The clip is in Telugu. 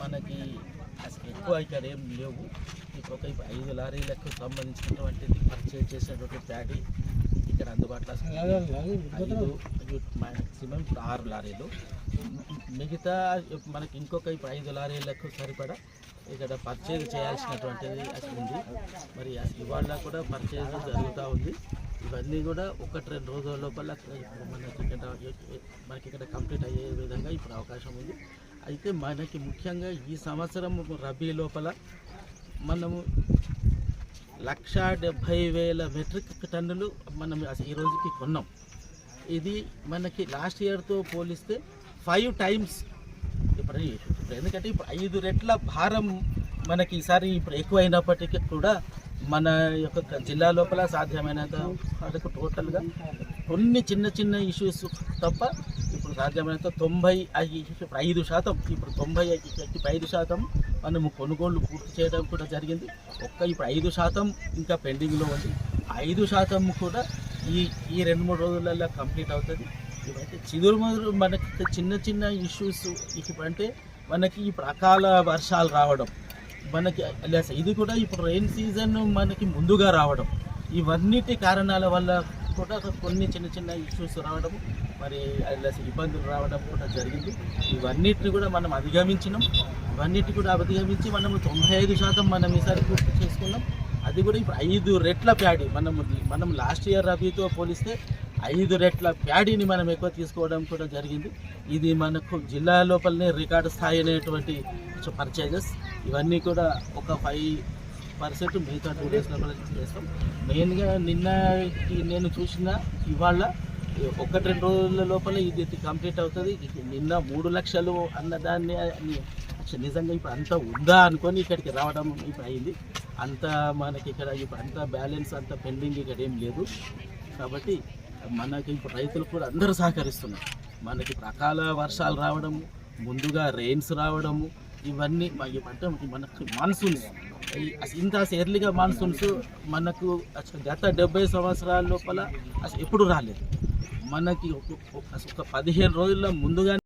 మనకి అసలు ఎక్కువ ఇక్కడ ఏం లేవు. ఇప్పుడు ఒక ఐదు లారీలకు సంబంధించినటువంటిది పర్చేజ్ చేసినటువంటి ప్యాడీ ఇక్కడ అందుబాటులో మ్యాక్సిమం ఇప్పుడు ఆరు లారీలు. మిగతా మనకి ఇంకొక ఇప్పుడు ఐదు లారీలకు సరిపడా ఇక్కడ పర్చేజ్ చేయాల్సినటువంటిది అసలు ఉంది. మరి అసలు ఇవాళ కూడా పర్చేజ్ జరుగుతూ ఉంది. ఇవన్నీ కూడా ఒకటి రెండు రోజుల లోపల మనకి ఇక్కడ మనకి ఇక్కడ కంప్లీట్ అయ్యే విధంగా ఇప్పుడు అవకాశం ఉంది. అయితే మనకి ముఖ్యంగా ఈ సంవత్సరం రబీ లోపల మనము లక్ష డెబ్భై వేల మెట్రిక్ టన్నులు మనం ఈ రోజుకి కొన్నాం. ఇది మనకి లాస్ట్ ఇయర్తో పోలిస్తే ఫైవ్ టైమ్స్ ఇప్పుడు ఇప్పుడు ఎందుకంటే ఇప్పుడు ఐదు రెట్ల భారం మనకి ఈసారి ఇప్పుడు ఎక్కువైనప్పటికీ కూడా మన యొక్క జిల్లా లోపల సాధ్యమైనంత వరకు టోటల్గా కొన్ని చిన్న చిన్న ఇష్యూస్ తప్ప ఇప్పుడు సాధ్యమైనంత తొంభై ఇప్పుడు ఐదు శాతం ఇప్పుడు తొంభై ఇప్పుడు ఐదు శాతం మనము కొనుగోళ్ళు పూర్తి చేయడం కూడా జరిగింది. ఒక్క ఇప్పుడు ఐదు శాతం ఇంకా పెండింగ్లో ఉంది. ఐదు శాతం కూడా ఈ ఈ రెండు మూడు రోజులలో కంప్లీట్ అవుతుంది. ఇవైతే చిదురు మొదలు మనకి చిన్న చిన్న ఇష్యూస్ ఇప్పుడు అంటే మనకి ఇప్పుడు అకాల వర్షాలు రావడం మనకి లెస్ ఇది కూడా ఇప్పుడు రెయిన్ సీజన్ మనకి ముందుగా రావడం. ఇవన్నిటి కారణాల వల్ల కూడా కొన్ని చిన్న చిన్న ఇష్యూస్ రావడం మరి అలా ఇబ్బందులు రావడం కూడా జరిగింది. ఇవన్నిటిని కూడా మనం అధిగమించినాం. ఇవన్నిటి కూడా అధిగమించి మనము తొంభై ఐదు శాతం మనం ఈసారి పూర్తి చేసుకున్నాం. అది కూడా ఇప్పుడు ఐదు రెట్ల ప్యాడీ మనము మనం లాస్ట్ ఇయర్ రబీతో పోలిస్తే ఐదు రెట్ల ప్యాడీని మనం ఎక్కువ తీసుకోవడం కూడా జరిగింది. ఇది మనకు జిల్లా లోపలనే రికార్డు స్థాయి అనేటువంటి పర్చేజెస్ ఇవన్నీ కూడా ఒక ఫైవ్ పర్సెంట్ మిగతా టూ డేస్ లోపల చేస్తాం. మెయిన్గా నిన్న నేను చూసిన ఇవాళ ఒకటి రెండు రోజుల లోపల ఇది కంప్లీట్ అవుతుంది. ఇది నిన్న మూడు లక్షలు అన్నదాన్ని అని నిజంగా ఇప్పుడు అంత ఉందా అనుకొని ఇక్కడికి రావడం ఇప్పుడు అయింది. అంత మనకి ఇక్కడ ఇప్పుడు అంత బ్యాలెన్స్ అంత పెండింగ్ ఇక్కడ ఏం లేదు. కాబట్టి మనకి ఇప్పుడు రైతులు కూడా అందరూ సహకరిస్తున్నారు. మనకి రకాల వర్షాలు రావడము ముందుగా రెయిన్స్ రావడము ఇవన్నీ మా- ఈ పంట మనకి మాన్సూన్స్ ఇంత ఎర్లీగా మాన్సూన్స్ మనకు అసలు గత డెబ్బై సంవత్సరాల లోపల అసలు ఎప్పుడు రాలేదు. మనకి ఒక- అసలు ఒక పదిహేను రోజుల ముందుగానే